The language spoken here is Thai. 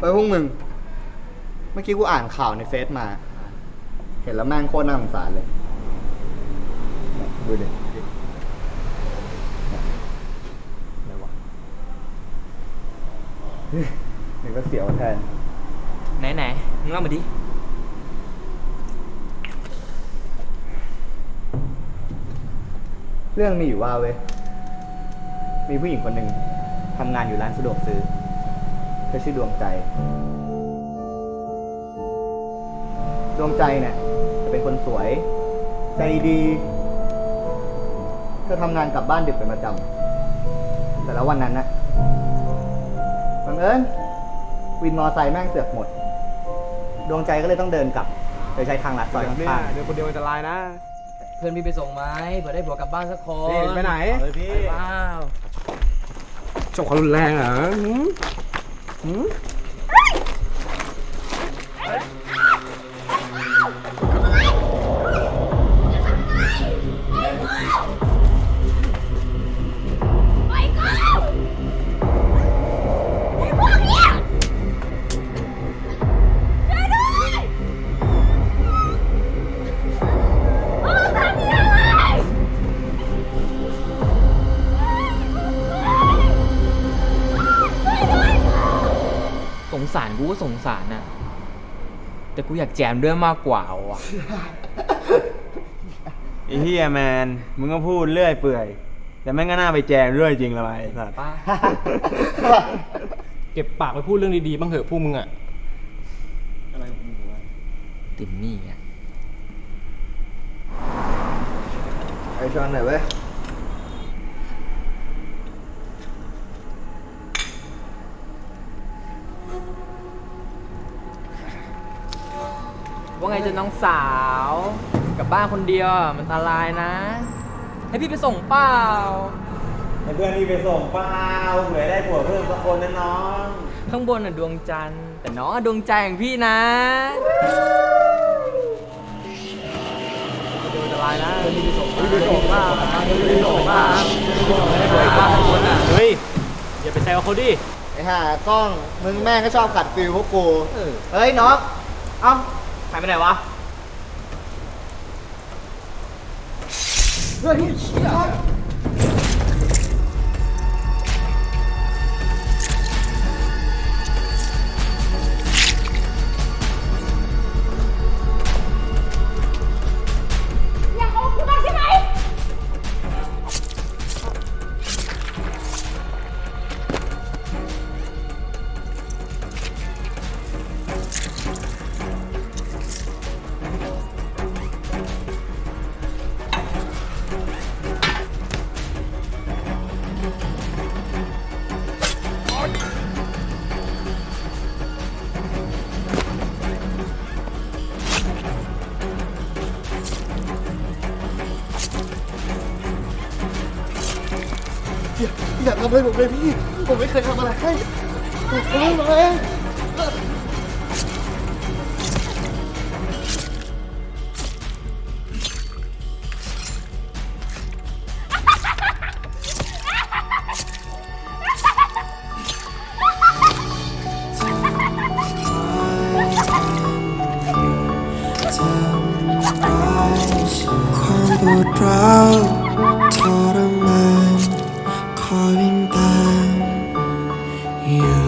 เฮ้ยพวกมึง เมื่อกี้กูอ่านข่าวในเฟซมา เห็นแล้วแม่งโคตรน่าสงสารเลย ดูดิอะไรวะนี่ก็เสียวแทน ไหนไหนมึงเล่ามาดิ เรื่องมีอยู่ว่าเว้ย มีผู้หญิงคนหนึ่งทำงานอยู่ร้านสะดวกซื้อ เธอชื่อดวงใจ ดวงใจเนี่ยจะเป็นคนสวย ใจดีเธอทำงานกลับบ้านดึกเป็นประจำแต่แล้ววันนั้นนะบังเอิญวินมอไซค์แม่งเสือกหมด ดวงใจก็เลยต้องเดินกลับโดยใช้ทางลัดซอยเนี่ยข้างเดินคนเดียวอันตรายนะเพื่อนพี่ไปส่งไหมเผื่อได้ผัวกลับบ้านสักคนนี่ไปไหนๆเฮ้ยพี่ ไปเปล่า จบความรุนแรงเหรอ หื งสารกูก็สงสารน่ะ แต่กูอยากแจมด้วยมากกว่าว่ะไอ้เฮียแมน มึงก็พูดเรื่อยเปื่อย แต่แม่งก็น่าไปแจงเรื่อยจริงละไอ้สัตว์ป้าเก็บปากไปพูดเรื่องดีๆบ้างเถอะพวกมึงอะติมนี่อะไอชอนหน่อยเว้ย ว่าไงจะน้องสาวกลับบ้านคนเดียวอะมันอันตรายนะ ให้พี่ไปส่งเปล่า ให้เพื่อนนี่ไปส่งเปล่าเผื่อได้ผัวเพิ่มสักคนนะน้อง ข้างบนน่ะดวงจันทร์แต่น้องอะดวงใจของพี่นะเดินอันตรายนะพี่ไปส่งพี่ไปส่งเปล่าพี่ไปส่งเปล่าให้ผัวกลับบ้านข้างบนอะเฮ้ย อย่าไปแซวเขาดิ ไอ้ห่ากล้อง มึงแม่งก็ชอบขัดฟิลพวกกูเออเฮ้ยน้อง เอ้า หายไปไหนวะเฮ้ยเชี่ย อย่าอย่าทำอะไรผมเลยพี่ ผมไม่เคยทำอะไรให้ผมไม่เลยความปวดร้าว อ